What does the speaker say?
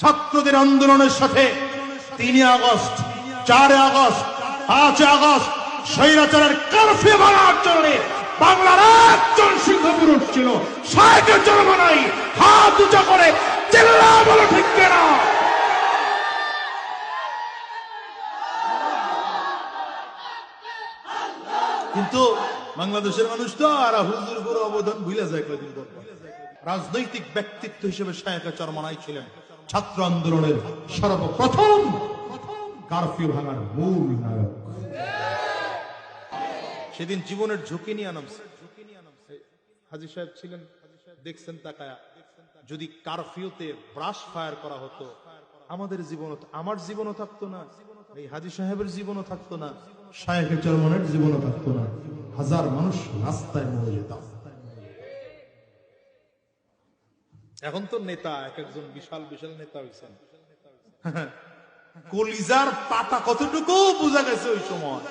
ছাত্রদের আন্দোলনের সাথে তিন আগস্ট চার আগস্ট পাঁচ আগস্ট স্বৈরাচারের কারফিউ ভাঙার জন্য বাংলার একজন সিংহ পুরুষ ছিল, সাহেবের জন্ম নাই, হাত উঁচা করে চিল্লা বলো ঠিক কেনা কিন্তু বাংলাদেশের মানুষ তো আর হুজুর বড় অবদান ভুলে যায় পর। রাজনৈতিক ব্যক্তিত্ব হিসেবে শায়খা চরমনাই ছিলেন ছাত্র আন্দোলনের সর্বপ্রথম কারফিউ ভাঙার মূল নায়ক। সেদিন জীবনের ঝুঁকি নিয়ে নামছে হাজি সাহেব ছিলেন দেখছেন তাকায়া। যদি কারফিউতে ব্রাশ ফায়ার করা হতো আমাদের জীবন আমার জীবনও থাকতো না এই হাজি সাহেবের জীবনও থাকতো না। শায়েখে চরমনের জীবনও থাকতো না। হাজার মানুষ রাস্তায় মরে যেতাম। এখন তো নেতা, এক একজন বিশাল বিশাল নেতা হয়েছেন কলিজার পাতা কতটুকু বোঝা গেছে ওই সময়?